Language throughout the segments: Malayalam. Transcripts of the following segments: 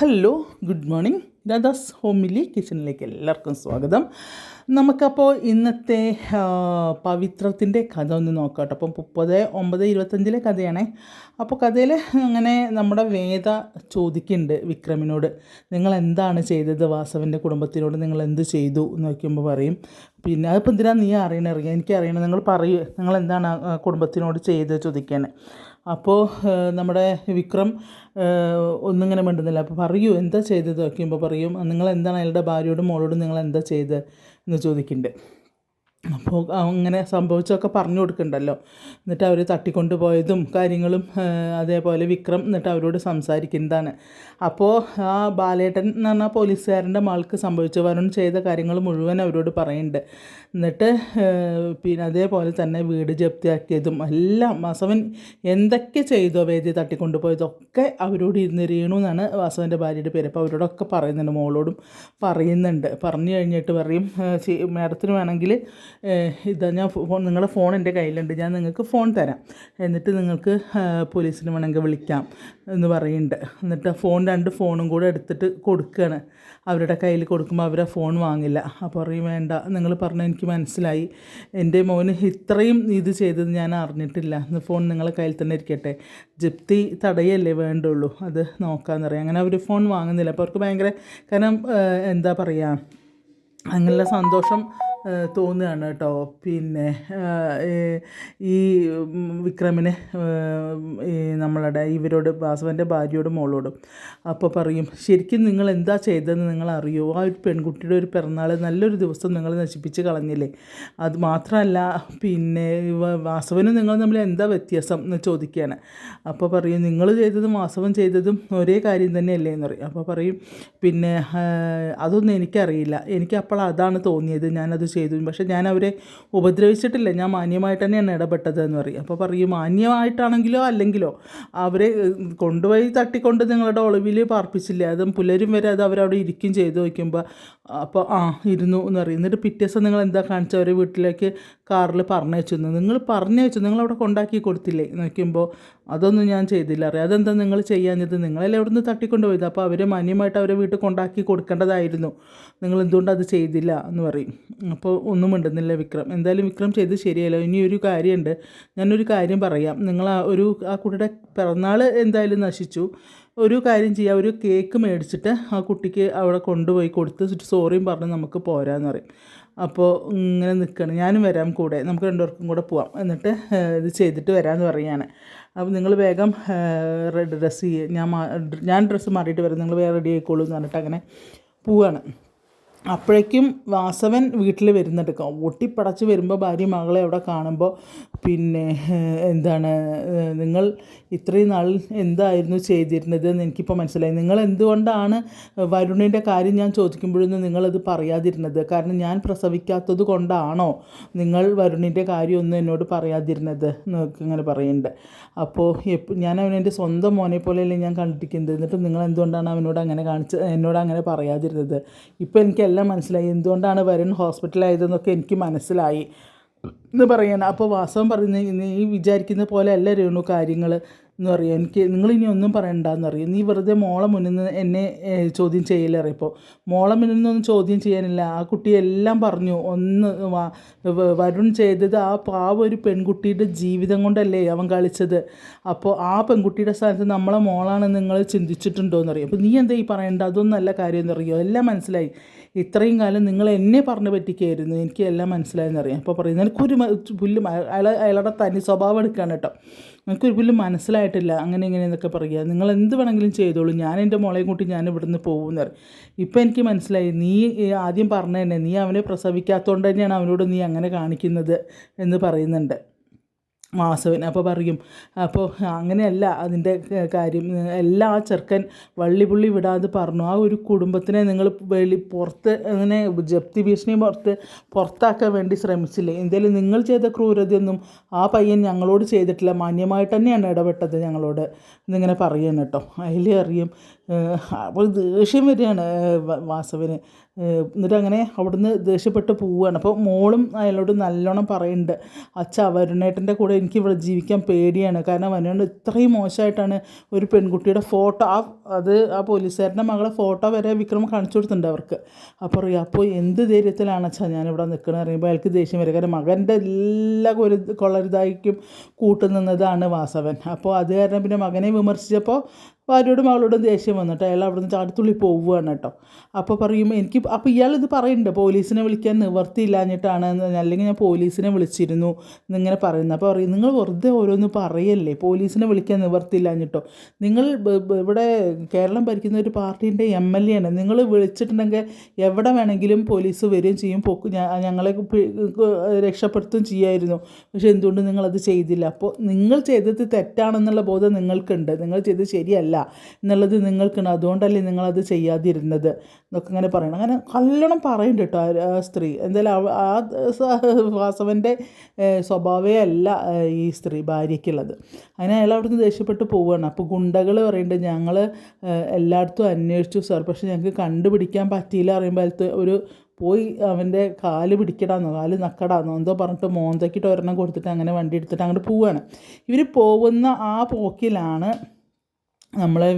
Hello good morning Radha's homely കിച്ചണിലേക്ക് എല്ലാവർക്കും സ്വാഗതം. നമുക്കപ്പോൾ ഇന്നത്തെ പവിത്രത്തിന്റെ കഥ ഒന്ന് നോക്കാം അപ്പം മുപ്പത് ഒമ്പത് ഇരുപത്തഞ്ചിലെ കഥയാണേ. അപ്പോൾ കഥയിൽ അങ്ങനെ നമ്മുടെ വേദ ചോദിക്കുന്നുണ്ട് വിക്രമിനോട്. നിങ്ങൾ എന്താണ് ചെയ്തത് വാസവന്റെ കുടുംബത്തിനോട്? നിങ്ങൾ എന്ത് ചെയ്തു? എന്ന് നോക്കുമ്പോൾ പറയും. പിന്നെ അതിപ്പോൾ എന്തിനാ നീ അറിയണറിയാം എനിക്ക് അറിയണം നിങ്ങൾ പറയൂ. നിങ്ങൾ എന്താണ് കുടുംബത്തിനോട് ചെയ്തത്? ചോദിക്കാൻ അപ്പോൾ നമ്മുടെ വിക്രം ഒന്നിങ്ങനെ മിണ്ടുന്നില്ല. അപ്പോൾ പറയൂ എന്താ ചെയ്തത്? വയ്ക്കുമ്പോൾ പറയും നിങ്ങൾ എന്താണ് അയാളുടെ ഭാര്യയോടും മോളോടും നിങ്ങൾ എന്താ ചെയ്തത്? എന്ന് ചോദിക്കുന്നുണ്ട് അപ്പോൾ അങ്ങനെ സംഭവിച്ചൊക്കെ പറഞ്ഞു കൊടുക്കണ്ടല്ലോ. എന്നിട്ട് അവർ തട്ടിക്കൊണ്ട് പോയതും കാര്യങ്ങളും അതേപോലെ വിക്രം എന്നിട്ട് അവരോട് സംസാരിക്കുന്നതാണ്. അപ്പോൾ ആ ബാലേട്ടൻ എന്ന് പറഞ്ഞാൽ പോലീസുകാരന്റെ മകൾക്ക് സംഭവിച്ച. വരണം ചെയ്ത കാര്യങ്ങൾ മുഴുവൻ അവരോട് പറയുന്നുണ്ട്. എന്നിട്ട് പിന്നെ അതേപോലെ തന്നെ വീട് ജപ്തിയാക്കിയതും എല്ലാം വാസവൻ എന്തൊക്കെ ചെയ്തോ വേദി തട്ടിക്കൊണ്ടുപോയതൊക്കെ അവരോട് ഇരുന്ന് എന്നാണ് വാസവന്റെ ഭാര്യയുടെ പേര്. അപ്പോൾ അവരോടൊക്കെ പറയുന്നുണ്ട് മോളോടും പറയുന്നുണ്ട്. പറഞ്ഞു കഴിഞ്ഞിട്ട് പറയും മേഡത്തിന് വേണമെങ്കിൽ ഇതാ ഞാൻ നിങ്ങളുടെ ഫോൺ എന്റെ കയ്യിലുണ്ട്. ഞാൻ നിങ്ങൾക്ക് ഫോൺ തരാം. എന്നിട്ട് നിങ്ങൾക്ക് പോലീസിന് വേണമെങ്കിൽ വിളിക്കാം എന്ന് പറയുന്നുണ്ട്. എന്നിട്ട് ഫോൺ രണ്ട് ഫോണും കൂടെ എടുത്തിട്ട് കൊടുക്കുകയാണ് അവരുടെ കയ്യിൽ കൊടുക്കുമ്പോൾ അവരെ ഫോൺ വാങ്ങില്ല. അപ്പോൾ പറയും വേണ്ട നിങ്ങൾ പറഞ്ഞ എനിക്ക് മനസ്സിലായി. എന്റെ മോന് ഇത്രയും ഇത് ചെയ്തത് ഞാൻ അറിഞ്ഞിട്ടില്ല. ഫോൺ നിങ്ങളെ കയ്യിൽ തന്നെ ഇരിക്കട്ടെ. ജപ്തി തടയല്ലേ വേണ്ടുള്ളൂ. അത് നോക്കാമെന്ന് പറയാം. അങ്ങനെ അവർ ഫോൺ വാങ്ങുന്നില്ല. അപ്പോൾ അവർക്ക് ഭയങ്കര കാരണം എന്താ പറയുക അങ്ങനെയുള്ള സന്തോഷം തോന്നുകയാണ് കേട്ടോ. പിന്നെ ഈ- വിക്രമിനെ നമ്മളുടെ ഇവരോട് വാസവന്റെ ഭാര്യയോടും മോളോടും അപ്പോൾ പറയും ശരിക്കും നിങ്ങൾ എന്താ ചെയ്തതെന്ന് നിങ്ങൾ അറിയോ ആ ഒരു പെൺകുട്ടിയുടെ ഒരു പിറന്നാൾ നല്ലൊരു ദിവസം നിങ്ങൾ നശിപ്പിച്ച് കളഞ്ഞില്ലേ? അത് മാത്രമല്ല പിന്നെ വാസവനും നിങ്ങൾ തമ്മിൽ എന്താ വ്യത്യാസം? എന്ന് ചോദിക്കുകയാണ്. അപ്പോൾ പറയും നിങ്ങൾ ചെയ്തതും വാസവൻ ചെയ്തതും ഒരേ കാര്യം തന്നെയല്ലേ? എന്ന് പറയും. അപ്പോൾ പറയും പിന്നെ അതൊന്നും എനിക്കറിയില്ല. എനിക്ക് അപ്പോൾ അതാണ് തോന്നിയത്. ഞാനത് ചെയ്തു. പക്ഷേ ഞാൻ അവരെ ഉപദ്രവിച്ചിട്ടില്ല. ഞാൻ മാന്യമായിട്ട് തന്നെയാണ് ഇടപെട്ടത് എന്ന് പറയും. അപ്പോൾ പറയും മാന്യമായിട്ടാണെങ്കിലോ അല്ലെങ്കിലോ അവരെ കൊണ്ടുപോയി തട്ടിക്കൊണ്ട് നിങ്ങളുടെ ഒളിവിൽ പാർപ്പിച്ചില്ല? അതും പുലരും വരെ അത് അവരവിടെ ഇരിക്കും ചെയ്തു. വയ്ക്കുമ്പോൾ അപ്പോൾ ആ ഇരുന്നു എന്ന് പറയും. എന്നിട്ട് പിറ്റേ ദിവസം നിങ്ങൾ എന്താ കാണിച്ച അവരെ വീട്ടിലേക്ക് കാറിൽ പറഞ്ഞു വെച്ചിരുന്നു. നിങ്ങൾ പറഞ്ഞു വെച്ചു നിങ്ങൾ അവിടെ കൊണ്ടാക്കി കൊടുത്തില്ലേ? നോക്കുമ്പോൾ അതൊന്നും ഞാൻ ചെയ്തില്ല. അറിയാം. അതെന്താ നിങ്ങൾ ചെയ്യാഞ്ഞത്? നിങ്ങളല്ലേ അവിടെ നിന്ന് തട്ടിക്കൊണ്ട് പോയത്? അപ്പോൾ അവർ മാന്യമായിട്ട് അവരെ വീട്ടിൽ കൊണ്ടാക്കി കൊടുക്കേണ്ടതായിരുന്നു. നിങ്ങൾ എന്തുകൊണ്ട് അത് ചെയ്തില്ല എന്ന് പറയും. അപ്പോൾ ഒന്നും ഉണ്ടെന്നില്ല വിക്രം. എന്തായാലും വിക്രം ചെയ്ത് ശരിയല്ല. ഇനി ഒരു കാര്യമുണ്ട്. ഞാനൊരു കാര്യം പറയാം. നിങ്ങൾ ആ ഒരു ആ കുട്ടിയുടെ പിറന്നാൾ എന്തായാലും നശിച്ചു. ഒരു കാര്യം ചെയ്യുക ഒരു കേക്ക് മേടിച്ചിട്ട് ആ കുട്ടിക്ക് അവിടെ കൊണ്ടുപോയി കൊടുത്ത് സോറിയും പറഞ്ഞ് നമുക്ക് പോരാന്ന് പറയും. അപ്പോൾ ഇങ്ങനെ നിൽക്കണം ഞാനും വരാം കൂടെ. നമുക്ക് രണ്ടുപേർക്കും കൂടെ പോവാം. എന്നിട്ട് ഇത് ചെയ്തിട്ട് വരാമെന്ന് പറയാണ് അപ്പോൾ നിങ്ങൾ വേഗം ഡ്രസ്സ് ഞാൻ ഞാൻ ഡ്രസ്സ് മാറിയിട്ട് വരാം. നിങ്ങൾ വേറെ റെഡി ആയിക്കോളൂ എന്ന് പറഞ്ഞിട്ട് അങ്ങനെ പോവാണ്. അപ്പോഴേക്കും വാസവൻ വീട്ടിൽ വരുന്നുണ്ട്. ഒട്ടിപ്പടച്ച് വരുമ്പോൾ ഭാര്യ മകളെ അവിടെ കാണുമ്പോൾ പിന്നെ എന്താണ് നിങ്ങൾ ഇത്രയും നാൾ എന്തായിരുന്നു ചെയ്തിരുന്നത് എന്ന് എനിക്കിപ്പോൾ മനസ്സിലായി. നിങ്ങൾ എന്തുകൊണ്ടാണ് വരുണിന്റെ കാര്യം ഞാൻ ചോദിക്കുമ്പോഴൊന്നും നിങ്ങളത് പറയാതിരുന്നത്? കാരണം ഞാൻ പ്രസവിക്കാത്തത് കൊണ്ടാണോ നിങ്ങൾ വരുണിന്റെ കാര്യമൊന്നും എന്നോട് പറയാതിരുന്നത് എന്നൊക്കെ ഇങ്ങനെ പറയുന്നുണ്ട് അപ്പോൾ ഞാൻ അവനെന്റെ സ്വന്തം മോനെ പോലെയല്ലേ ഞാൻ കണ്ടിരിക്കുന്നത്. എന്നിട്ട് നിങ്ങൾ എന്തുകൊണ്ടാണ് അവനോട് അങ്ങനെ കാണിച്ച് എന്നോട് അങ്ങനെ പറയാതിരുന്നത്? ഇപ്പോൾ എനിക്കെല്ലാം മനസ്സിലായി. എന്തുകൊണ്ടാണ് വരുൺ ഹോസ്പിറ്റലായതെന്നൊക്കെ എനിക്ക് മനസ്സിലായി. എന്ന് പറയണം. അപ്പോൾ വാസവൻ പറയുന്ന നീ വിചാരിക്കുന്ന പോലെ അല്ല രേണു കാര്യങ്ങൾ എന്ന് പറയും. എനിക്ക് നിങ്ങൾ ഇനി ഒന്നും പറയണ്ടെന്ന് പറയും. നീ വെറുതെ മോളെ മുന്നിൽ നിന്ന് എന്നെ ചോദ്യം ചെയ്യലറിയപ്പോൾ മോളെ മുന്നിൽ നിന്നൊന്നും ചോദ്യം ചെയ്യാനില്ല. ആ കുട്ടി എല്ലാം പറഞ്ഞു. ഒന്ന് വരുൺ ചെയ്തത് ആ പാവ ഒരു പെൺകുട്ടിയുടെ ജീവിതം കൊണ്ടല്ലേ അവൻ കളിച്ചത്. അപ്പോൾ ആ പെൺകുട്ടിയുടെ സ്ഥാനത്ത് നമ്മളെ മോളാണ് നിങ്ങൾ ചിന്തിച്ചിട്ടുണ്ടോ എന്നറിയാം അപ്പോൾ നീ എന്താ ഈ പറയേണ്ട? അതൊന്നും നല്ല കാര്യം എന്നറിയോ എല്ലാം മനസ്സിലായി. ഇത്രയും കാലം നിങ്ങൾ എന്നെ പറഞ്ഞു പറ്റിക്കായിരുന്നു. എനിക്ക് എല്ലാം മനസ്സിലായെന്നറിയാം അപ്പോൾ പറയും എനിക്കൊരു പുല്ലും അയാൾ അയാളുടെ തനി സ്വഭാവം എടുക്കുകയാണ് കേട്ടോ. എനിക്കൊരു പുല്ലും മനസ്സിലായിട്ടില്ല. അങ്ങനെ ഇങ്ങനെ എന്നൊക്കെ പറയുക. നിങ്ങൾ എന്ത് വേണമെങ്കിലും ചെയ്തോളൂ. ഞാൻ എന്റെ മോളെയും കൂട്ടി ഞാൻ ഇവിടുന്ന് പോകുമെന്ന് പറയും. ഇപ്പം എനിക്ക് മനസ്സിലായി. നീ ആദ്യം പറഞ്ഞ തന്നെ നീ അവനെ പ്രസവിക്കാത്തതുകൊണ്ട് തന്നെയാണ് അവനോട് നീ അങ്ങനെ കാണിക്കുന്നത് എന്ന് പറയുന്നുണ്ട്. വാസവൻ അപ്പോൾ പറയും അപ്പോൾ അങ്ങനെയല്ല അതിന്റെ കാര്യം. എല്ലാ ആ ചെറുക്കൻ വള്ളിപുള്ളി വിടാതെ പറഞ്ഞു ആ ഒരു കുടുംബത്തിനെ നിങ്ങൾ വെളി പുറത്ത് അങ്ങനെ ജപ്തി ഭീഷണി പുറത്ത് പുറത്താക്കാൻ വേണ്ടി ശ്രമിച്ചില്ലേ? എന്തായാലും നിങ്ങൾ ചെയ്ത ക്രൂരതയൊന്നും ആ പയ്യൻ ഞങ്ങളോട് ചെയ്തിട്ടില്ല. മാന്യമായിട്ട് തന്നെയാണ് ഇടപെട്ടത് ഞങ്ങളോട്. എന്നിങ്ങനെ പറയുന്നു കേട്ടോ. അതിൽ അറിയും അപ്പോൾ ദേഷ്യം വരികയാണ് വാസവിന്. എന്നിട്ട് അങ്ങനെ അവിടുന്ന് ദേഷ്യപ്പെട്ട് പോവുകയാണ്. അപ്പോൾ മോളും അയാളോട് നല്ലോണം പറയുന്നുണ്ട് അച്ഛ വരുണേട്ടന്റെ കൂടെ എനിക്ക് ഇവിടെ ജീവിക്കാൻ പേടിയാണ്. കാരണം വരുണേട്ടൻ ഇത്രയും മോശമായിട്ടാണ് ഒരു പെൺകുട്ടിയുടെ ഫോട്ടോ ആ അത് ആ പോലീസുകാരന്റെ മകളെ ഫോട്ടോ വരെ വിക്രം കാണിച്ചു കൊടുത്തിട്ടുണ്ട് അവർക്ക്. അപ്പോൾ അറിയാം അപ്പോൾ എന്ത് ധൈര്യത്തിലാണ് അച്ഛാ ഞാനിവിടെ നിൽക്കണമെന്ന് പറയുമ്പോൾ അയാൾക്ക് ദേഷ്യം വരിക കാരണം മകന്റെ എല്ലാ കൊരു കൊള്ളരുതായിക്കും കൂട്ടുനിന്നതാണ് വാസവൻ. അപ്പോൾ അത് കാരണം പിന്നെ മകനെ വിമർശിച്ചപ്പോൾ ഭാര്യയോടും മകളോടും ദേഷ്യം വന്നിട്ട് അയാൾ അവിടുന്ന് ചാടിത്തുള്ളി പോവുകയാണ് കേട്ടോ. അപ്പോൾ പറയുമ്പോൾ എനിക്ക് അപ്പോൾ ഇയാൾ ഇത് പറയുന്നുണ്ട് പോലീസിനെ വിളിക്കാൻ നിവർത്തിയില്ലാഞ്ഞിട്ടാണ് അല്ലെങ്കിൽ ഞാൻ പോലീസിനെ വിളിച്ചിരുന്നു എന്നിങ്ങനെ പറയുന്നത് അപ്പോൾ പറയും നിങ്ങൾ വെറുതെ ഓരോന്ന് പറയല്ലേ പോലീസിനെ വിളിക്കാൻ നിവർത്തിയില്ലാഞ്ഞിട്ടോ? നിങ്ങൾ ഇവിടെ കേരളം ഭരിക്കുന്ന ഒരു പാർട്ടീന്റെ എം എൽ എ ആണ് നിങ്ങൾ വിളിച്ചിട്ടുണ്ടെങ്കിൽ എവിടെ വേണമെങ്കിലും പോലീസ് വരികയും ചെയ്യും പൊക്ക് ഞങ്ങളെ രക്ഷപ്പെടുത്തുകയും ചെയ്യായിരുന്നു. പക്ഷെ എന്തുകൊണ്ട് നിങ്ങളത് ചെയ്തില്ല? അപ്പോൾ നിങ്ങൾ ചെയ്തത് തെറ്റാണെന്നുള്ള ബോധം നിങ്ങൾക്കുണ്ട്. നിങ്ങൾ ചെയ്തത് ശരിയല്ല. എന്നുള്ളത് നിങ്ങൾക്കുണ്ട്. അതുകൊണ്ടല്ലേ നിങ്ങളത് ചെയ്യാതിരുന്നത് എന്നൊക്കെ ഇങ്ങനെ പറയണം. അങ്ങനെ കല്ലണം പറയുന്നുണ്ട് കേട്ടോ ആ- സ്ത്രീ. എന്തായാലും ആ വാസവന്റെ സ്വഭാവേ അല്ല ഈ സ്ത്രീ ഭാര്യയ്ക്കുള്ളത്. അങ്ങനെ അയാൾ അവിടുന്ന് ദേഷ്യപ്പെട്ട് പോവുകയാണ്. അപ്പോൾ ഗുണ്ടകൾ പറയുന്നുണ്ട് ഞങ്ങൾ എല്ലായിടത്തും അന്വേഷിച്ചു സാർ. പക്ഷെ ഞങ്ങൾക്ക് കണ്ടുപിടിക്കാൻ പറ്റിയില്ല. അറിയുമ്പോൾ അതിലത്തെ ഒരു പോയി അവന്റെ കാൽ പിടിക്കടാന്നോ കാൽ നക്കടാന്നോ എന്തോ പറഞ്ഞിട്ട് മോന്തക്കിട്ട് ഒരെണ്ണം കൊടുത്തിട്ട് അങ്ങനെ വണ്ടി എടുത്തിട്ട് അങ്ങോട്ട് പോവുകയാണ്. ഇവർ പോകുന്ന ആ പോക്കിലാണ് നമ്മളെ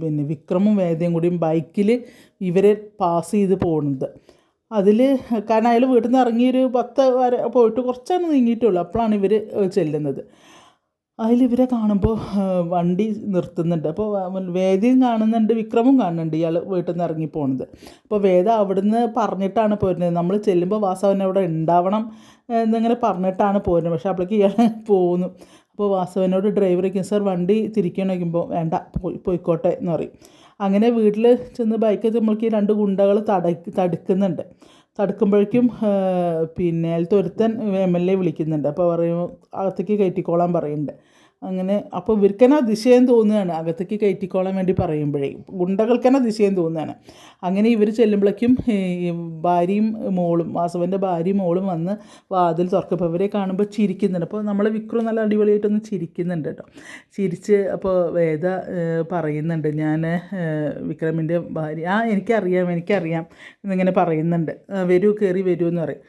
പിന്നെ വിക്രമും വേദയും കൂടിയും ബൈക്കിൽ ഇവരെ പാസ് ചെയ്ത് പോകുന്നത് അതിൽ കാരണം അയാൾ വീട്ടിൽ നിന്ന് ഇറങ്ങി ഒരു പത്ത് വരെ പോയിട്ട് കുറച്ചാണ് നീങ്ങിയിട്ടുള്ളൂ. അപ്പോഴാണ് ഇവർ ചെല്ലുന്നത്. അതിൽ ഇവരെ കാണുമ്പോൾ വണ്ടി നിർത്തുന്നുണ്ട്. അപ്പോൾ വേദയും കാണുന്നുണ്ട് വിക്രമും കാണുന്നുണ്ട് ഇയാൾ വീട്ടിൽ നിന്ന് ഇറങ്ങി പോകുന്നത് അപ്പോൾ വേദ അവിടുന്ന് പറഞ്ഞിട്ടാണ് പോരുന്നത്. നമ്മൾ ചെല്ലുമ്പോൾ വാസവൻ അവിടെ ഉണ്ടാവണം എന്നിങ്ങനെ പറഞ്ഞിട്ടാണ് പോരുന്നത്. പക്ഷേ അപ്പോഴേക്ക് ഇയാൾ പോകുന്നു അപ്പോൾ വാസവനോട് ഡ്രൈവർ ഇരിക്കും സാർ വണ്ടി തിരിക്കണമെങ്കിൽ വേണ്ട പോയി പോയിക്കോട്ടെ എന്ന് പറയും. അങ്ങനെ വീട്ടിൽ ചെന്ന് ബൈക്ക് നമ്മൾക്ക് ഈ രണ്ട് ഗുണ്ടകൾ തട തടുക്കുന്നുണ്ട്. തടുക്കുമ്പോഴേക്കും പിന്നെ അതിലത്തെ ഒരുത്തൻ എം എൽ എ വിളിക്കുന്നുണ്ട്. അപ്പോൾ പറയും അകത്തേക്ക് കയറ്റിക്കോളാൻ പറയുന്നുണ്ട്. അങ്ങനെ അപ്പോൾ ഇവർക്കെന്നാ അതിശയം തോന്നുകയാണ്. അകത്തേക്ക് കയറ്റിക്കോളാൻ വേണ്ടി പറയുമ്പോഴേ. ഗുണ്ടകൾക്കെന്നാ അതിശയം തോന്നുകയാണ്. അങ്ങനെ ഇവർ ചെല്ലുമ്പോഴേക്കും ഭാര്യയും മോളും വാസവന്റെ ഭാര്യയും മോളും വന്ന് വാതിൽ തുറക്കപ്പോൾ ഇവരെ കാണുമ്പോൾ ചിരിക്കുന്നുണ്ട്. അപ്പോൾ നമ്മൾ വിക്രം നല്ല അടിപൊളിയായിട്ടൊന്ന് ചിരിക്കുന്നുണ്ട് കേട്ടോ. ചിരിച്ച് അപ്പോൾ വേദ പറയുന്നുണ്ട്. ഞാൻ വിക്രമിന്റെ ഭാര്യ. ആ എനിക്കറിയാം എനിക്കറിയാം എന്നിങ്ങനെ പറയുന്നുണ്ട്. വരൂ കയറി വരൂ എന്ന് പറയും.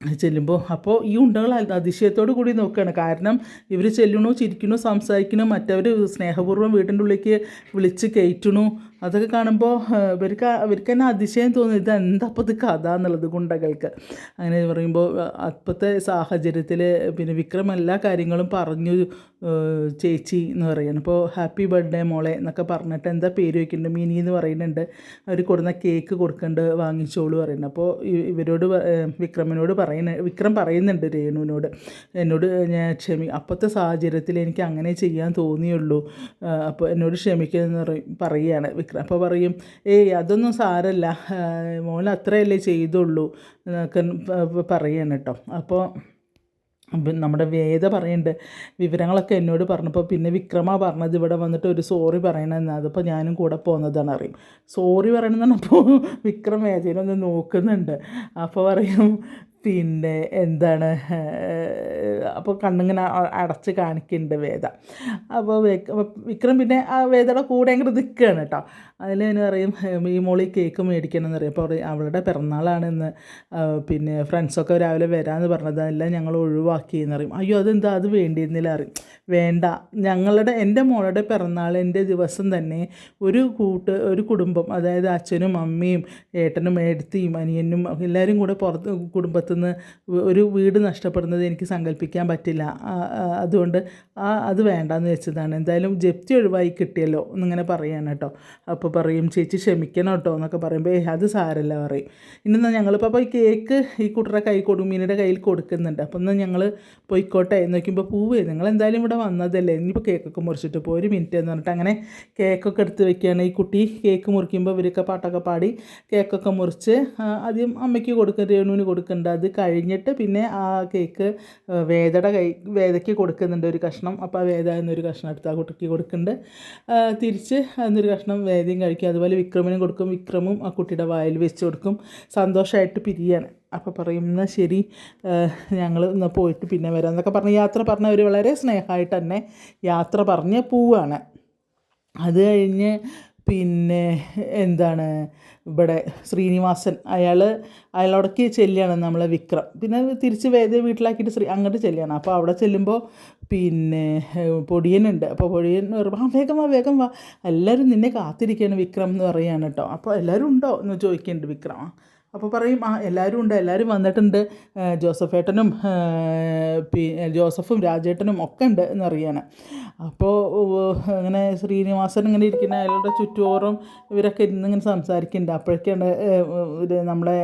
ചെല്ലുമ്പോൾ അപ്പോൾ ഈ ഉണ്ടകൾ അതിശയത്തോടു കൂടി നോക്കുകയാണ് കാരണം ഇവർ ചെല്ലണു ചിരിക്കണു സംസാരിക്കണു മറ്റവർ സ്നേഹപൂർവം വീട്ടിന്റെ ഉള്ളിലേക്ക് വിളിച്ച് കയറ്റണു അതൊക്കെ കാണുമ്പോൾ ഇവർക്ക് ഇവർക്ക് തന്നെ അതിശയം തോന്നി ഇത് എന്താ അപ്പോൾ ഇത് കഥ എന്നുള്ളത് ഗുണ്ടകൾക്ക്. അങ്ങനെ പറയുമ്പോൾ അപ്പോഴത്തെ സാഹചര്യത്തിൽ പിന്നെ വിക്രം എല്ലാ കാര്യങ്ങളും പറഞ്ഞു ചേച്ചി എന്ന് പറയുന്നത് അപ്പോൾ ഹാപ്പി ബർത്ത്ഡേ മോളെ എന്നൊക്കെ പറഞ്ഞിട്ട് എന്താ പേര് വയ്ക്കുന്നുണ്ട് മിനി എന്ന് പറയുന്നുണ്ട്. അവർ കൊടുന്ന കേക്ക് കൊടുക്കേണ്ട വാങ്ങിച്ചോളു പറയുന്നത് അപ്പോൾ ഇവരോട് വിക്രമിനോട് പറയുന്ന വിക്രം പറയുന്നുണ്ട് രേണുവിനോട്. എന്നോട് ഞാൻ ക്ഷമി അപ്പോഴത്തെ സാഹചര്യത്തിൽ എനിക്ക് അങ്ങനെ ചെയ്യാൻ തോന്നിയുള്ളൂ. അപ്പോൾ എന്നോട് ക്ഷമിക്കുമെന്ന് പറയും പറയുകയാണ്. വിക്രം അപ്പോൾ പറയും ഏയ് അതൊന്നും സാരല്ല. ആഹ് മോൻ അത്രയല്ലേ ചെയ്തുള്ളൂ. എന്നൊക്കെ പറയാണ് കേട്ടോ അപ്പോൾ നമ്മുടെ വേദ പറയുന്നുണ്ട് വിവരങ്ങളൊക്കെ എന്നോട് പറഞ്ഞപ്പോൾ പിന്നെ വിക്രമ പറഞ്ഞത് ഇവിടെ വന്നിട്ട് ഒരു സോറി പറയണമെന്ന് അതിപ്പോൾ ഞാനും കൂടെ പോകുന്നതാണ് അറിയും. സോറി പറയണമെന്ന് അപ്പോൾ വിക്രം വേദനൊന്ന് നോക്കുന്നുണ്ട്. അപ്പോൾ പറയും പിന്നെ എന്താണ്? അപ്പോൾ കണ്ണിങ്ങനെ അടച്ച് കാണിക്കുന്നുണ്ട് വേദ. അപ്പോൾ വിക്രം പിന്നെ ആ വേദയുടെ കൂടെ അങ്ങോട്ട് നിൽക്കുകയാണ് കേട്ടോ അതിൽ തന്നെ പറയും ഈ മോളി കേക്ക് മേടിക്കണം എന്ന് പറയും. അപ്പോൾ പറയും അവളുടെ പിറന്നാളാണെന്ന് പിന്നെ ഫ്രണ്ട്സൊക്കെ രാവിലെ വരാമെന്ന് പറഞ്ഞത്. അതെല്ലാം ഞങ്ങൾ ഒഴിവാക്കി എന്ന് പറയും. അയ്യോ അതെന്താ? അത് വേണ്ടിയിരുന്നില്ല അറിയും വേണ്ട. ഞങ്ങളുടെ എന്റെ മോളുടെ പിറന്നാളിന്റെ ദിവസം തന്നെ ഒരു കൂട്ട് ഒരു കുടുംബം അതായത് അച്ഛനും അമ്മയും ഏട്ടനും ഏടത്തിയും അനിയനും എല്ലാവരും കൂടെ പുറത്ത് കുടുംബത്തിൽ നിന്ന് ഒരു വീട് നഷ്ടപ്പെടുന്നത് എനിക്ക് സങ്കല്പിക്കാൻ പറ്റില്ല. അതുകൊണ്ട് ആ അത് വേണ്ടാന്ന് വെച്ചതാണ്. എന്തായാലും ജപ്തി ഒഴിവായി കിട്ടിയല്ലോ എന്നിങ്ങനെ പറയാണ് കേട്ടോ. അപ്പോൾ പറയും ചേച്ചി ക്ഷമിക്കണം കേട്ടോ എന്നൊക്കെ പറയുമ്പോൾ ഏഹ് അത് സാരല്ല പറയും. ഇന്ന് ഞങ്ങളിപ്പോൾ അപ്പോൾ ഈ കേക്ക് ഈ കുട്ടറെ കൈ കൊടുമീനിയുടെ മീനിയുടെ കയ്യിൽ കൊടുക്കുന്നുണ്ട്. അപ്പോൾ എന്നാൽ ഞങ്ങൾ പോയിക്കോട്ടെ എന്ന് നോക്കുമ്പോൾ പൂവേ നിങ്ങൾ എന്തായാലും ഇവിടെ വന്നതല്ലേ? ഇനിയിപ്പോൾ കേക്കൊക്കെ മുറിച്ചിട്ട് പോയി ഒരു മിനിറ്റ് എന്ന് പറഞ്ഞിട്ട് അങ്ങനെ കേക്കൊക്കെ എടുത്ത് വെക്കുകയാണ് ഈ കുട്ടി കേക്ക് മുറിക്കുമ്പോൾ ഇവരൊക്കെ പാട്ടൊക്കെ പാടി കേക്കൊക്കെ മുറിച്ച് ആദ്യം അമ്മയ്ക്ക് കൊടുക്കും രേണുവിന് കൊടുക്കുന്നുണ്ട്. അത് കഴിഞ്ഞിട്ട് പിന്നെ ആ കേക്ക് വേദയുടെ കൈ വേദയ്ക്ക് കൊടുക്കുന്നുണ്ട് ഒരു കഷ്ണം. അപ്പോൾ ആ വേദ എന്നൊരു കഷ്ണം എടുത്ത് ആ കുട്ടിക്ക് കൊടുക്കുന്നുണ്ട്. തിരിച്ച് എന്നൊരു കഷ്ണം വേദയും കഴിക്കും. അതുപോലെ വിക്രമിനും കൊടുക്കും. വിക്രമും ആ കുട്ടിയുടെ വായിൽ വെച്ച് കൊടുക്കും. സന്തോഷമായിട്ട് പിരിയാണ്. അപ്പോൾ പറയും എന്നാൽ ശരി. ഞങ്ങൾ ഇന്ന് പോയിട്ട് പിന്നെ വരാം. എന്നൊക്കെ പറഞ്ഞ് യാത്ര പറഞ്ഞ അവർ വളരെ സ്നേഹമായിട്ട് തന്നെ യാത്ര പറഞ്ഞ് പോവുകയാണ് അത് കഴിഞ്ഞ് പിന്നെ എന്താണ് ഇവിടെ ശ്രീനിവാസൻ അയാൾ അയാളോടൊക്കെ ചെല്ലുകയാണ് നമ്മളെ വിക്രം. പിന്നെ തിരിച്ച് വേദ വീട്ടിലാക്കിയിട്ട് ശ്രീ അങ്ങോട്ട് ചെല്ലുകയാണ് അപ്പോൾ അവിടെ ചെല്ലുമ്പോൾ പിന്നെ പൊടിയനുണ്ട്. അപ്പോൾ പൊടിയൻ പറയുമ്പോൾ ആ വേഗം വാ വേഗം വാ. എല്ലാവരും നിന്നെ കാത്തിരിക്കുകയാണ് വിക്രം എന്ന് പറയുകയാണ് കേട്ടോ. അപ്പോൾ എല്ലാവരും ഉണ്ടോ എന്ന് ചോദിക്കുന്നുണ്ട് വിക്രം അപ്പോൾ പറയും ആ എല്ലാവരും ഉണ്ട് എല്ലാവരും വന്നിട്ടുണ്ട്. ജോസഫ് ജോസഫേട്ടനും പി ജോസഫും രാജേട്ടനും ഒക്കെ ഉണ്ട് എന്ന് അറിയാണ് അപ്പോൾ അങ്ങനെ ശ്രീനിവാസൻ ഇങ്ങനെ ഇരിക്കുന്ന അയാളുടെ ചുറ്റോറും ഇവരൊക്കെ ഇരുന്ന് ഇങ്ങനെ സംസാരിക്കുന്നുണ്ട്. അപ്പോഴേക്കാണ് ഏഹ് ഇത് നമ്മളെ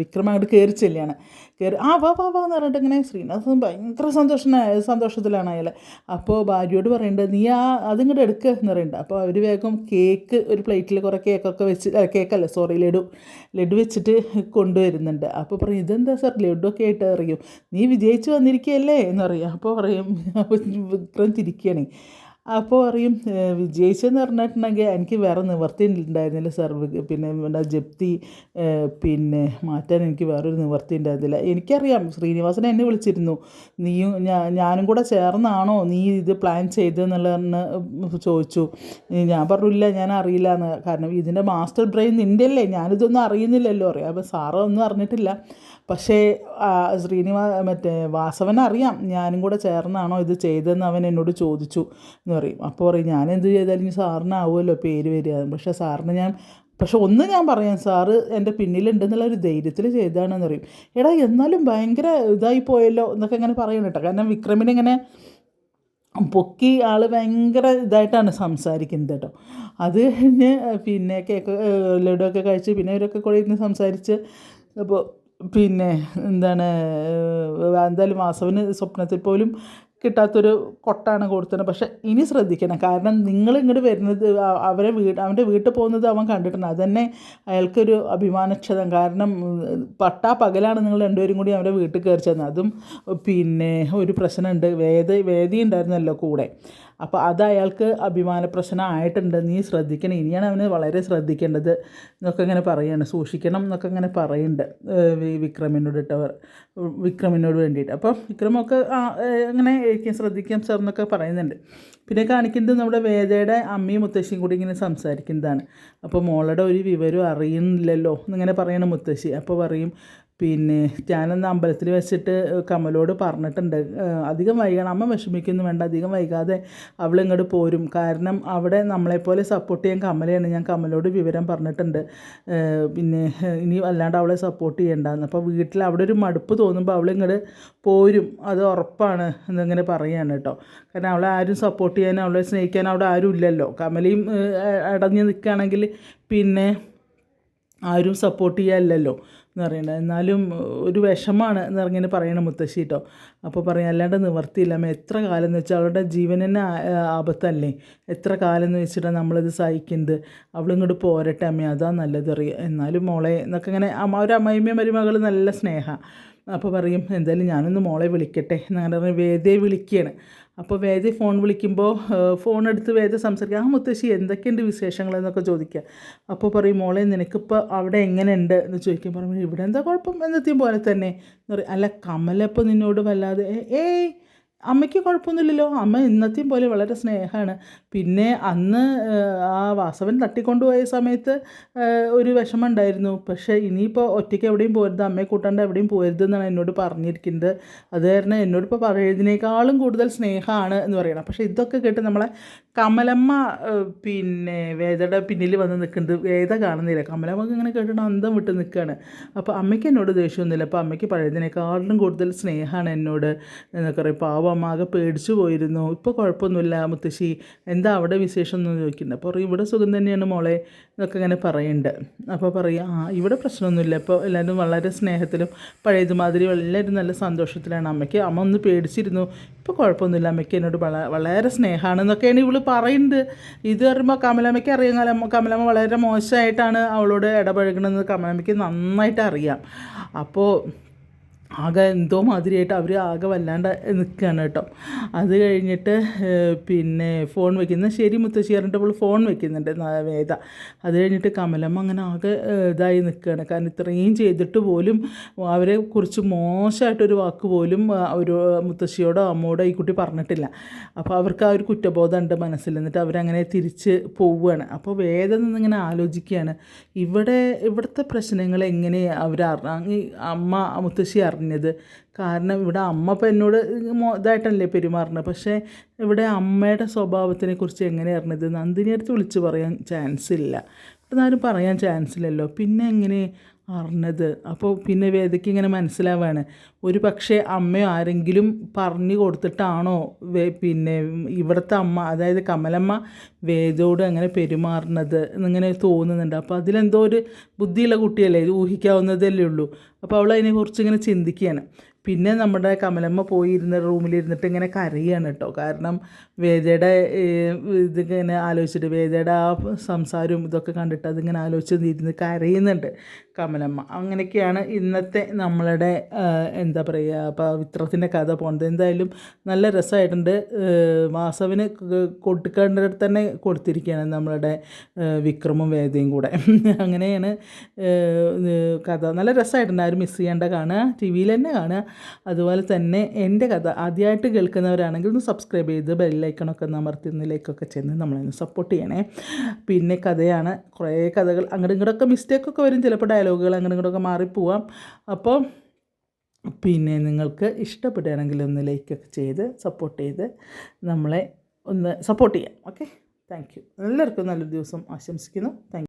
വിക്രം അങ്ങോട്ട് കയറി ചെല്ലുകയാണ്. കയറി ആ വാ വാ വാ എന്ന് പറഞ്ഞിട്ട് ഇങ്ങനെ ശ്രീനിവാസൻ ഭയങ്കര സന്തോഷന സന്തോഷത്തിലാണ് അയാൾ അപ്പോൾ ഭാര്യയോട് പറയുന്നുണ്ട് നീ ആ അതിങ്ങോട്ട് എടുക്കുക എന്ന് പറയുന്നുണ്ട് അപ്പോൾ അവർ വേഗം കേക്ക് ഒരു പ്ലേറ്റിൽ കുറേ കേക്കൊക്കെ വെച്ച് കേക്കല്ല സോറി ലഡു. ലഡു വെച്ചിട്ട് കൊണ്ടുവരുന്നുണ്ട്. അപ്പോൾ പറയും ഇതെന്താ സാർ ലഡു ഒക്കെ ആയിട്ട് അറിയും? നീ വിജയിച്ച് വന്നിരിക്കുകയല്ലേ എന്ന് പറയും. അപ്പോൾ പറയും വിക്രം തിരിക്കുകയാണ് അപ്പോൾ പറയും "ഏഹ്, വിജയിച്ചെന്ന് പറഞ്ഞിട്ടുണ്ടെങ്കിൽ എനിക്ക് വേറെ നിവർത്തി ഉണ്ടായിരുന്നില്ല സാർ പിന്നെ ഇവിടെ ജപ്തി പിന്നെ മാറ്റാൻ എനിക്ക് വേറൊരു നിവർത്തി ഉണ്ടായിരുന്നില്ല. എനിക്കറിയാം ശ്രീനിവാസൻ എന്നെ വിളിച്ചിരുന്നു. നീയും ഞാനും കൂടെ ചേർന്നാണോ നീ ഇത് പ്ലാൻ ചെയ്തതെന്നുള്ളതെന്ന് ചോദിച്ചു. ഞാൻ പറഞ്ഞില്ല ഞാൻ അറിയില്ല എന്ന് കാരണം ഇതിന്റെ മാസ്റ്റർ ബ്രെയിൻ നിന്റെ അല്ലേ? ഞാനിതൊന്നും അറിയുന്നില്ലല്ലോ. അറിയാം. അപ്പോൾ സാറ് ഒന്നും അറിഞ്ഞിട്ടില്ല. പക്ഷേ ശ്രീനിവാ മറ്റേ വാസവൻ അറിയാം. ഞാനും കൂടെ ചേർന്നാണോ ഇത് ചെയ്തതെന്ന് അവൻ എന്നോട് ചോദിച്ചു എന്ന് പറയും. അപ്പോൾ പറയും ഞാൻ എന്ത് ചെയ്താലും സാറിനാവുമല്ലോ പേര് വരിക. പക്ഷേ സാറിന് ഞാൻ പക്ഷെ ഒന്ന് ഞാൻ പറയാം സാറ് എന്റെ പിന്നിലുണ്ടെന്നുള്ള ഒരു ധൈര്യത്തിൽ ചെയ്തതാണെന്ന് പറയും. എടാ എന്നാലും ഭയങ്കര ഇതായി പോയല്ലോ എന്നൊക്കെ ഇങ്ങനെ പറയണം കേട്ടോ. കാരണം വിക്രമിനെ ഇങ്ങനെ പൊക്കി ആൾ ഭയങ്കര ഇതായിട്ടാണ് സംസാരിക്കുന്നത് കേട്ടോ. അത് കഴിഞ്ഞ് പിന്നെ കേക്ക് ലഡു ഒക്കെ കഴിച്ച് പിന്നെ അവരൊക്കെ കൂടെ ഇരുന്ന് സംസാരിച്ച് അപ്പോൾ പിന്നെ എന്താണ് എന്തായാലും വാസവന് സ്വപ്നത്തിൽ പോലും കിട്ടാത്തൊരു കൊട്ടാണ് കൊടുത്തത്. പക്ഷേ ഇനി ശ്രദ്ധിക്കണം. കാരണം നിങ്ങൾ ഇങ്ങോട്ട് വരുന്നത് അവരെ വീട് അവന്റെ വീട്ടിൽ പോകുന്നത് അവൻ കണ്ടിട്ടുണ്ട്. അതന്നെ അയാൾക്കൊരു അഭിമാനക്ഷതം. കാരണം പട്ടാ പകലാണ് നിങ്ങൾ രണ്ടുപേരും കൂടി അവരെ വീട്ടിൽ കയറി ചെന്നത്. അതും പിന്നെ ഒരു പ്രശ്നമുണ്ട്. വേദ വേദി ഉണ്ടായിരുന്നല്ലോ കൂടെ. അപ്പോൾ അത് അയാൾക്ക് അഭിമാന പ്രശ്നമായിട്ടുണ്ട് നീ ശ്രദ്ധിക്കണം. ഇനിയാണ് അവന് വളരെ ശ്രദ്ധിക്കേണ്ടത് എന്നൊക്കെ ഇങ്ങനെ പറയുകയാണ് സൂക്ഷിക്കണം എന്നൊക്കെ ഇങ്ങനെ പറയുന്നുണ്ട് വിക്രമിനോട് ഇട്ടവർ വിക്രമിനോട് വേണ്ടിയിട്ട്. അപ്പോൾ വിക്രമൊക്കെ അങ്ങനെ ഏഹ് ശ്രദ്ധിക്കാം സാർ എന്നൊക്കെ പറയുന്നുണ്ട്. പിന്നെ കാണിക്കുന്നത് നമ്മുടെ വേദയുടെ അമ്മയും മുത്തശ്ശിയും കൂടി ഇങ്ങനെ സംസാരിക്കുന്നതാണ്. അപ്പോൾ മോളുടെ ഒരു വിവരം അറിയുന്നില്ലല്ലോ എന്നിങ്ങനെ പറയണം മുത്തശ്ശി. അപ്പോൾ പറയും പിന്നെ ഞാനന്ന് അമ്പലത്തിൽ വെച്ചിട്ട് കമലോട് പറഞ്ഞിട്ടുണ്ട്. അധികം വൈകണം. അമ്മ വിഷമിക്കുന്നു വേണ്ട അധികം വൈകാതെ അവൾ ഇങ്ങോട്ട് പോരും. കാരണം അവിടെ നമ്മളെപ്പോലെ സപ്പോർട്ട് ചെയ്യാൻ കമലയാണ്. ഞാൻ കമലോട് വിവരം പറഞ്ഞിട്ടുണ്ട്. പിന്നെ ഇനി അല്ലാണ്ട് അവളെ സപ്പോർട്ട് ചെയ്യേണ്ടെന്ന്. അപ്പോൾ വീട്ടിൽ അവിടെ ഒരു മടുപ്പ് തോന്നുമ്പോൾ അവൾ ഇങ്ങോട്ട് പോരും. അത് ഉറപ്പാണ് എന്നിങ്ങനെ പറയുകയാണ് കേട്ടോ. കാരണം അവളെ ആരും സപ്പോർട്ട് ചെയ്യാൻ അവളെ സ്നേഹിക്കാൻ അവിടെ ആരും ഇല്ലല്ലോ. കമലയും അടഞ്ഞ് നിൽക്കുകയാണെങ്കിൽ പിന്നെ ആരും സപ്പോർട്ട് ചെയ്യാനില്ലല്ലോ. എന്ന് പറയുന്നത്. എന്നാലും ഒരു വിഷമാണ് എന്ന് ഇങ്ങനെ പറയണം മുത്തശ്ശി കേട്ടോ അപ്പോൾ പറയാം അല്ലാണ്ട് നിവർത്തിയില്ല. അമ്മ എത്ര കാലം എന്ന് വെച്ചാൽ അവളുടെ ജീവൻ തന്നെ ആപത്തല്ലേ? എത്ര കാലം എന്ന് വെച്ചിട്ടാണ് നമ്മളിത് സഹിക്കുന്നത്? അവളിങ്ങോട്ട് പോരട്ടെ അമ്മ അതാ നല്ലത് എന്നാലും മോളെ എന്നൊക്കെ ഇങ്ങനെ അമ്മ ഒരു അമ്മയമ്മ മരുമകൾ നല്ല സ്നേഹമാണ് അപ്പോൾ പറയും എന്തായാലും ഞാനൊന്ന് മോളെ വിളിക്കട്ടെ എന്നങ്ങനെ പറഞ്ഞ് വേദയെ വിളിക്കുകയാണ് അപ്പോൾ വേദ ഫോൺ വിളിക്കുമ്പോൾ ഫോൺ എടുത്ത് വേദ സംസാരിക്കുക. ആ മുത്തശ്ശി എന്തൊക്കെയുണ്ട് വിശേഷങ്ങൾ എന്നൊക്കെ ചോദിക്കുക. അപ്പോൾ പറയും മോളെ നിനക്കിപ്പോൾ അവിടെ എങ്ങനെയുണ്ട്? എന്ന് ചോദിക്കും. പറയുമ്പോൾ ഇവിടെ എന്താ കുഴപ്പം? എന്നത്തെയും പോലെ തന്നെ. എന്ന് പറയും അല്ല കമലപ്പോൾ നിന്നോട് വല്ലാതെ ഏയ് അമ്മയ്ക്ക് കുഴപ്പമൊന്നുമില്ലല്ലോ. അമ്മ ഇന്നത്തെയും പോലെ വളരെ സ്നേഹമാണ്. പിന്നെ അന്ന് ആ വാസവൻ തട്ടിക്കൊണ്ടുപോയ സമയത്ത് ഒരു വിഷമം ഉണ്ടായിരുന്നു പക്ഷേ ഇനിയിപ്പോൾ ഒറ്റയ്ക്ക് എവിടെയും പോരുത് അമ്മയെ കൂട്ടാണ്ട് എവിടെയും പോരുത് എന്നാണ് എന്നോട് പറഞ്ഞിരിക്കുന്നത്. അത് കാരണം എന്നോടിപ്പോൾ പറയുന്നതിനേക്കാളും കൂടുതൽ സ്നേഹമാണ് എന്ന് പറയണം. പക്ഷേ ഇതൊക്കെ കേട്ട് നമ്മളെ കമലമ്മ പിന്നെ വേദയുടെ പിന്നിൽ വന്ന് നിൽക്കുന്നത് വേദ കാണുന്നില്ല. കമലമ്മ ഇങ്ങനെ കേട്ടിട്ട് അന്തം വിട്ട് നിൽക്കുകയാണ്. അപ്പോൾ അമ്മയ്ക്ക് എന്നോട് ദേഷ്യമൊന്നുമില്ല. അപ്പോൾ അമ്മയ്ക്ക് പഴയതിനേക്കാളും കൂടുതൽ സ്നേഹമാണ് എന്നോട് എന്നൊക്കെ പറയും. പാവം അമ്മ ആകെ പേടിച്ചു പോയിരുന്നു. ഇപ്പോൾ കുഴപ്പമൊന്നുമില്ല മുത്തശ്ശി. എന്താ അവിടെ വിശേഷം എന്ന് ചോദിക്കുന്നത് അപ്പോൾ ഇവിടെ സുഖം തന്നെയാണ് മോളെ. എന്നൊക്കെ ഇങ്ങനെ പറയുന്നുണ്ട് അപ്പോൾ പറയും ആ ഇവിടെ പ്രശ്നമൊന്നുമില്ല. ഇപ്പോൾ എല്ലാവരും വളരെ സ്നേഹത്തിലും പഴയതുമാതിരി എല്ലാവരും നല്ല സന്തോഷത്തിലാണ്. അമ്മയ്ക്ക് അമ്മ ഒന്ന് പേടിച്ചിരുന്നു. ഇപ്പോൾ കുഴപ്പമൊന്നുമില്ല. അമ്മയ്ക്ക് എന്നോട് വള വളരെ സ്നേഹമാണെന്നൊക്കെയാണ് ഇവൾ പറയുന്നത് ഇത് പറയുമ്പോൾ കമലമ്മയ്ക്ക് അറിയാം. കമലമ്മ വളരെ മോശമായിട്ടാണ് അവളോട് ഇടപഴകണമെന്ന് കമലമ്മയ്ക്ക് നന്നായിട്ട് അറിയാം. അപ്പോൾ ആകെ എന്തോ മാതിരിയായിട്ട് അവർ ആകെ വല്ലാണ്ട് നിൽക്കുകയാണ് കേട്ടോ. അത് കഴിഞ്ഞിട്ട് പിന്നെ ഫോൺ വെക്കുന്ന ശരി മുത്തശ്ശി പറഞ്ഞിട്ട് ഫോൺ വെക്കുന്നുണ്ട് വേദ. അത് കഴിഞ്ഞിട്ട് കമലമ്മ അങ്ങനെ ആകെ ഇതായി നിൽക്കുകയാണ് കാരണം ഇത്രയും ചെയ്തിട്ട് പോലും അവരെ കുറിച്ച് മോശമായിട്ടൊരു വാക്ക് പോലും ഒരു മുത്തശ്ശിയോടോ അമ്മയോടോ ഈ കുട്ടി പറഞ്ഞിട്ടില്ല. അപ്പോൾ അവർക്ക് ആ ഒരു കുറ്റബോധം ഉണ്ട് മനസ്സിൽ. എന്നിട്ട് അവരങ്ങനെ തിരിച്ച് പോവുകയാണ് അപ്പോൾ വേദ നിന്നിങ്ങനെ ആലോചിക്കുകയാണ് ഇവിടെ ഇവിടുത്തെ പ്രശ്നങ്ങൾ എങ്ങനെ അവർ അമ്മ മുത്തശ്ശി അറിഞ്ഞത് കാരണം ഇവിടെ അമ്മ ഇപ്പം എന്നോട് ഇതായിട്ടല്ലേ പെരുമാറുന്നത്. പക്ഷേ ഇവിടെ അമ്മയുടെ സ്വഭാവത്തിനെ കുറിച്ച് എങ്ങനെ അറിഞ്ഞത്? നന്ദിനി അടുത്ത് വിളിച്ച് പറയാൻ ചാൻസ് ഇല്ല. ഇവിടെ ആരും പറയാൻ ചാൻസ് ഇല്ലല്ലോ. പിന്നെ എങ്ങനെ? അറിഞ്ഞത്. അപ്പോൾ പിന്നെ വേദയ്ക്ക് ഇങ്ങനെ മനസ്സിലാവാണ്. ഒരു പക്ഷേ അമ്മയോ ആരെങ്കിലും പറഞ്ഞു കൊടുത്തിട്ടാണോ പിന്നെ ഇവിടുത്തെ അമ്മ അതായത് കമലമ്മ വേദയോട് അങ്ങനെ പെരുമാറുന്നത് എന്നിങ്ങനെ തോന്നുന്നുണ്ട്. അപ്പോൾ അതിലെന്തോ ഒരു ബുദ്ധിയുള്ള കുട്ടിയല്ലേ? ഇത് ഊഹിക്കാവുന്നതല്ലേ ഉള്ളൂ. അപ്പോൾ അവൾ അതിനെക്കുറിച്ച് ഇങ്ങനെ ചിന്തിക്കുകയാണ്. പിന്നെ നമ്മുടെ കമലമ്മ പോയിരുന്ന റൂമിലിരുന്നിട്ട് ഇങ്ങനെ കരയാണ് കേട്ടോ. കാരണം വേദയുടെ ഇതിങ്ങനെ ആലോചിച്ചിട്ട് വേദയുടെ ആ സംസാരവും ഇതൊക്കെ കണ്ടിട്ട് അതിങ്ങനെ ആലോചിച്ച് ഇരുന്ന് കരയുന്നുണ്ട് കമലമ്മ. അങ്ങനെയൊക്കെയാണ് ഇന്നത്തെ നമ്മളുടെ എന്താ പറയുക പവിത്രത്തിന്റെ കഥ പോകുന്നത് എന്തായാലും നല്ല രസമായിട്ടുണ്ട്. വാസവിന് കൊടുക്കേണ്ടടുത്ത് തന്നെ കൊടുത്തിരിക്കുകയാണ് നമ്മളുടെ വിക്രമും വേദയും കൂടെ. അങ്ങനെയാണ് കഥ. നല്ല രസമായിട്ടുണ്ട്. ആരും മിസ് ചെയ്യേണ്ട കാണുക. ടി വിയിൽ തന്നെ കാണുക. അതുപോലെ തന്നെ എന്റെ കഥ ആദ്യമായിട്ട് കേൾക്കുന്നവരാണെങ്കിൽ ഒന്ന് സബ്സ്ക്രൈബ് ചെയ്ത് ബെല്ലൈക്കണൊക്കെ ഒന്ന് അമർത്തി ചെന്ന് നമ്മളെ സപ്പോർട്ട് ചെയ്യണേ. പിന്നെ കഥയാണ്. കുറേ കഥകൾ അങ്ങോട്ടും ഇങ്ങോട്ടൊക്കെ മിസ്റ്റേക്കൊക്കെ വരും. ചിലപ്പോൾ ഡയലോഗുകൾ അങ്ങോട്ടും ഇങ്ങോട്ടൊക്കെ മാറിപ്പോവാം അപ്പോൾ പിന്നെ നിങ്ങൾക്ക് ഇഷ്ടപ്പെടുകയാണെങ്കിൽ ഒന്ന് ലൈക്കൊക്കെ ചെയ്ത് സപ്പോർട്ട് ചെയ്ത് നമ്മളെ ഒന്ന് സപ്പോർട്ട് ചെയ്യാം. ഓക്കെ താങ്ക് യു എല്ലാവർക്കും നല്ലൊരു ദിവസം ആശംസിക്കുന്നു. താങ്ക്